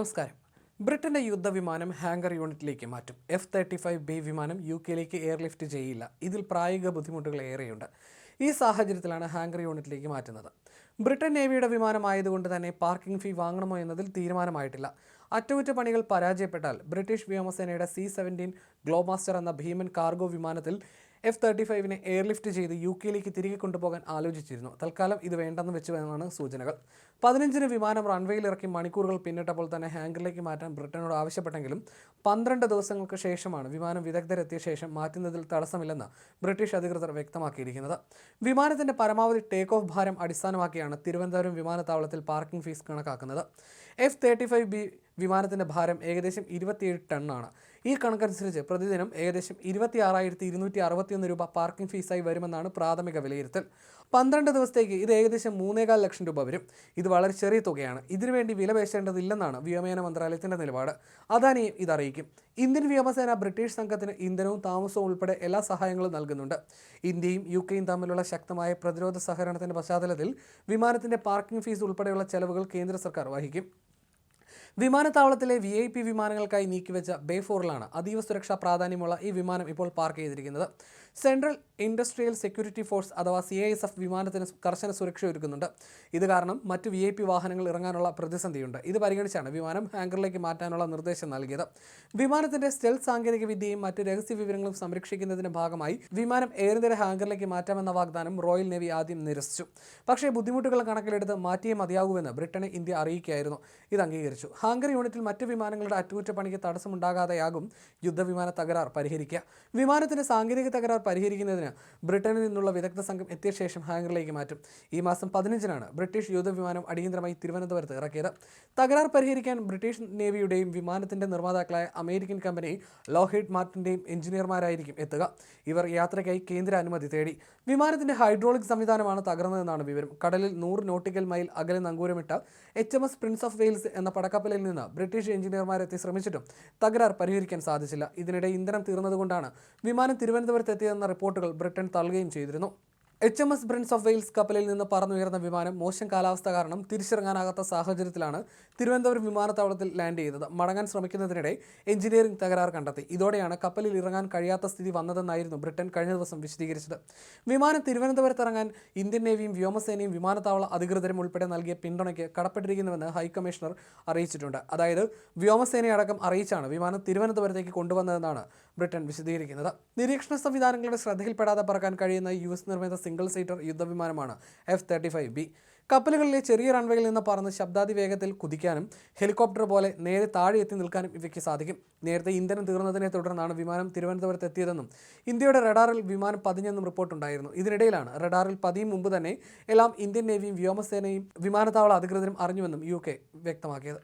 നമസ്കാരം. ബ്രിട്ടന്റെ യുദ്ധവിമാനം ഹാങ്കർ യൂണിറ്റിലേക്ക് മാറ്റും. എഫ് തേർട്ടി ഫൈവ് ബി വിമാനം യു കെയിലേക്ക് എയർലിഫ്റ്റ് ചെയ്യില്ല. ഇതിൽ പ്രായോഗിക ബുദ്ധിമുട്ടുകൾ ഏറെയുണ്ട്. ഈ സാഹചര്യത്തിലാണ് ഹാങ്കർ യൂണിറ്റിലേക്ക് മാറ്റുന്നത്. ബ്രിട്ടൻ നേവിയുടെ വിമാനമായതുകൊണ്ട് തന്നെ പാർക്കിംഗ് ഫീ വാങ്ങണമോ എന്നതിൽ തീരുമാനമായിട്ടില്ല. അറ്റകുറ്റപ്പണികൾ പരാജയപ്പെട്ടാൽ ബ്രിട്ടീഷ് വ്യോമസേനയുടെ സി സെവന്റീൻ ഗ്ലോമാസ്റ്റർ എന്ന ഭീമൻ കാർഗോ വിമാനത്തിൽ എഫ് തേർട്ടി ഫൈവിനെ എയർലിഫ്റ്റ് ചെയ്ത് യു കെയിലേക്ക് തിരികെ കൊണ്ടുപോകാൻ ആലോചിച്ചിരുന്നു. തൽക്കാലം ഇത് വേണ്ടെന്ന് വെച്ചു എന്നാണ് സൂചനകൾ. പതിനഞ്ചിന് വിമാനം റൺവേയിൽ ഇറക്കി മണിക്കൂറുകൾ പിന്നിട്ടപ്പോൾ തന്നെ ഹാങ്കറിലേക്ക് മാറ്റാൻ ബ്രിട്ടനോട് ആവശ്യപ്പെട്ടെങ്കിലും പന്ത്രണ്ട് ദിവസങ്ങൾക്ക് ശേഷമാണ് വിമാനം വിദഗ്ധരെത്തിയ ശേഷം മാറ്റുന്നതിൽ തടസ്സമില്ലെന്ന് ബ്രിട്ടീഷ് അധികൃതർ വ്യക്തമാക്കിയിരിക്കുന്നത്. വിമാനത്തിന്റെ പരമാവധി ടേക്ക് ഓഫ് ഭാരം അടിസ്ഥാനമാക്കിയാണ് തിരുവനന്തപുരം വിമാനത്താവളത്തിൽ പാർക്കിംഗ് ഫീസ് കണക്കാക്കുന്നത്. എഫ് തേർട്ടി ഫൈവ് ബി വിമാനത്തിന്റെ ഭാരം ഏകദേശം ഇരുപത്തിയേഴ് ടണ്ണാണ്. ഈ കണക്കനുസരിച്ച് പ്രതിദിനം ഏകദേശം ഇരുപത്തി ആറായിരത്തി ഇരുന്നൂറ്റി അറുപത്തിയൊന്ന് രൂപ പാർക്കിംഗ് ഫീസായി വരുമെന്നാണ് പ്രാഥമിക വിലയിരുത്തൽ. പന്ത്രണ്ട് ദിവസത്തേക്ക് ഇത് ഏകദേശം മൂന്നേകാൽ ലക്ഷം രൂപ വരും. ഇത് വളരെ ചെറിയ തുകയാണ്. ഇതിനുവേണ്ടി വില പേശേണ്ടതില്ലെന്നാണ് വ്യോമയാന മന്ത്രാലയത്തിന്റെ നിലപാട്. അദാനിയും ഇത് അറിയിക്കും. ഇന്ത്യൻ വ്യോമസേന ബ്രിട്ടീഷ് സംഘത്തിന് ഇന്ധനവും താമസവും ഉൾപ്പെടെ എല്ലാ സഹായങ്ങളും നൽകുന്നുണ്ട്. ഇന്ത്യയും യു കെയും തമ്മിലുള്ള ശക്തമായ പ്രതിരോധ സഹകരണത്തിന്റെ പശ്ചാത്തലത്തിൽ വിമാനത്തിന്റെ പാർക്കിംഗ് ഫീസ് ഉൾപ്പെടെയുള്ള ചെലവുകൾ കേന്ദ്ര സർക്കാർ വഹിക്കും. വിമാനത്താവളത്തിലെ വി ഐ പി വിമാനങ്ങൾക്കായി നീക്കിവെച്ച ബേ ഫോറിലാണ് അതീവ സുരക്ഷാ പ്രാധാന്യമുള്ള ഈ വിമാനം ഇപ്പോൾ പാർക്ക് ചെയ്തിരിക്കുന്നത്. സെൻട്രൽ ഇൻഡസ്ട്രിയൽ സെക്യൂരിറ്റി ഫോഴ്സ് അഥവാ സി ഐ എസ് എഫ് വിമാനത്തിന് കർശന സുരക്ഷ ഒരുക്കുന്നുണ്ട്. ഇത് കാരണം മറ്റ് വി ഐ പി വാഹനങ്ങൾ ഇറങ്ങാനുള്ള പ്രതിസന്ധിയുണ്ട്. ഇത് പരിഗണിച്ചാണ് വിമാനം ഹാങ്കറിലേക്ക് മാറ്റാനുള്ള നിർദ്ദേശം നൽകിയത്. വിമാനത്തിന്റെ സ്റ്റെൽ സാങ്കേതിക വിദ്യയും മറ്റ് രഹസ്യ വിവരങ്ങളും സംരക്ഷിക്കുന്നതിന്റെ ഭാഗമായി വിമാനം എയർനിര ഹാങ്കറിലേക്ക് മാറ്റാമെന്ന വാഗ്ദാനം റോയൽ നേവി ആദ്യം നിരസിച്ചു. പക്ഷേ ബുദ്ധിമുട്ടുകൾ കണക്കിലെടുത്ത് മാറ്റിയേ മതിയാകൂവെന്ന് ബ്രിട്ടനെ ഇന്ത്യ അറിയിക്കുകയായിരുന്നു. ഇത് അംഗീകരിച്ചു. ഹാങ്കർ യൂണിറ്റിൽ മറ്റ് വിമാനങ്ങളുടെ അറ്റകുറ്റപ്പണിക്ക് തടസ്സമുണ്ടാകാതെയാകും യുദ്ധവിമാന തകരാർ പരിഹരിക്കുക. വിമാനത്തിന്റെ സാങ്കേതിക തകരാർ പരിഹരിക്കുന്നതിന് ബ്രിട്ടനിൽ നിന്നുള്ള വിദഗ്ധ സംഘം എത്തിയ ശേഷം ഹാങ്കറിലേക്ക് മാറ്റും. ഈ മാസം പതിനഞ്ചിനാണ് ബ്രിട്ടീഷ് യുദ്ധവിമാനം അടിയന്തരമായി തിരുവനന്തപുരത്ത് ഇറക്കിയത്. തകരാർ പരിഹരിക്കാൻ ബ്രിട്ടീഷ് നേവിയുടെയും വിമാനത്തിന്റെ നിർമ്മാതാക്കളായ അമേരിക്കൻ കമ്പനി ലോഹിഡ് മാർട്ടിന്റെയും എഞ്ചിനീയർമാരായിരിക്കും എത്തുക. ഇവർ യാത്രയ്ക്കായി കേന്ദ്ര അനുമതി തേടി. വിമാനത്തിന്റെ ഹൈഡ്രോളിക് സംവിധാനമാണ് തകർന്നതെന്നാണ് വിവരം. കടലിൽ നൂറ് നോട്ടിക്കൽ മൈൽ അകലെ നങ്കൂരമിട്ട H M S prince of Wales എന്ന പടക്കപ്പലിൽ നിന്ന് ബ്രിട്ടീഷ് എഞ്ചിനീയർമാരെത്തി ശ്രമിച്ചിട്ടും തകരാർ പരിഹരിക്കാൻ സാധിച്ചില്ല. ഇതിനിടെ ഇന്ധനം തീർന്നതുകൊണ്ടാണ് വിമാനം തിരുവനന്തപുരത്ത് എത്തിയതെന്ന റിപ്പോർട്ടുകൾ ബ്രിട്ടൻ തള്ളുകയും ചെയ്തിരുന്നു. H M S prince of Wales കപ്പലിൽ നിന്ന് പറന്നുയർന്ന വിമാനം മോശം കാലാവസ്ഥ കാരണം തിരിച്ചിറങ്ങാനാകാത്ത സാഹചര്യത്തിലാണ് തിരുവനന്തപുരം വിമാനത്താവളത്തിൽ ലാൻഡ് ചെയ്തത്. മടങ്ങാൻ ശ്രമിക്കുന്നതിനിടെ എഞ്ചിനീയറിംഗ് തകരാർ കണ്ടെത്തി. ഇതോടെയാണ് കപ്പലിൽ ഇറങ്ങാൻ കഴിയാത്ത സ്ഥിതി വന്നതെന്നായിരുന്നു ബ്രിട്ടൻ കഴിഞ്ഞ ദിവസം വിശദീകരിച്ചത്. വിമാനം തിരുവനന്തപുരത്ത് ഇറങ്ങാൻ ഇന്ത്യൻ നേവിയും വ്യോമസേനയും വിമാനത്താവള അധികൃതരും ഉൾപ്പെടെ നൽകിയ പിന്തുണയ്ക്ക് കടപ്പെട്ടിരിക്കുന്നുവെന്ന് ഹൈക്കമ്മീഷണർ അറിയിച്ചിട്ടുണ്ട്. അതായത് വ്യോമസേനയടക്കം അറിയിച്ചാണ് വിമാനം തിരുവനന്തപുരത്തേക്ക് കൊണ്ടുവന്നതെന്നാണ് ബ്രിട്ടൻ വിശദീകരിക്കുന്നത്. നിരീക്ഷണ സംവിധാനങ്ങളുടെ ശ്രദ്ധയിൽപ്പെടാതെ പറക്കാൻ കഴിയുന്ന യു എസ് നിർമ്മിത സിംഗിൾ സീറ്റർ യുദ്ധവിമാനമാണ് എഫ് തേർട്ടി ഫൈവ് ബി. കപ്പലുകളിലെ ചെറിയ റൺവേയിൽ നിന്ന് പറന്ന് ശബ്ദാതി വേഗത്തിൽ കുതിക്കാനും ഹെലികോപ്റ്റർ പോലെ നേരെ താഴെ എത്തി നിൽക്കാനും ഇവയ്ക്ക് സാധിക്കും. നേരത്തെ ഇന്ധനം തീർന്നതിനെ തുടർന്നാണ് വിമാനം തിരുവനന്തപുരത്ത് എത്തിയതെന്നും ഇന്ത്യയുടെ റഡാറിൽ വിമാനം പതിഞ്ഞെന്നും റിപ്പോർട്ടുണ്ടായിരുന്നു. ഇതിനിടയിലാണ് റഡാറിൽ പതിയും മുമ്പ് തന്നെ എല്ലാം ഇന്ത്യൻ നേവിയും വ്യോമസേനയും വിമാനത്താവള അധികൃതരും അറിഞ്ഞുവെന്നും യു വ്യക്തമാക്കിയത്.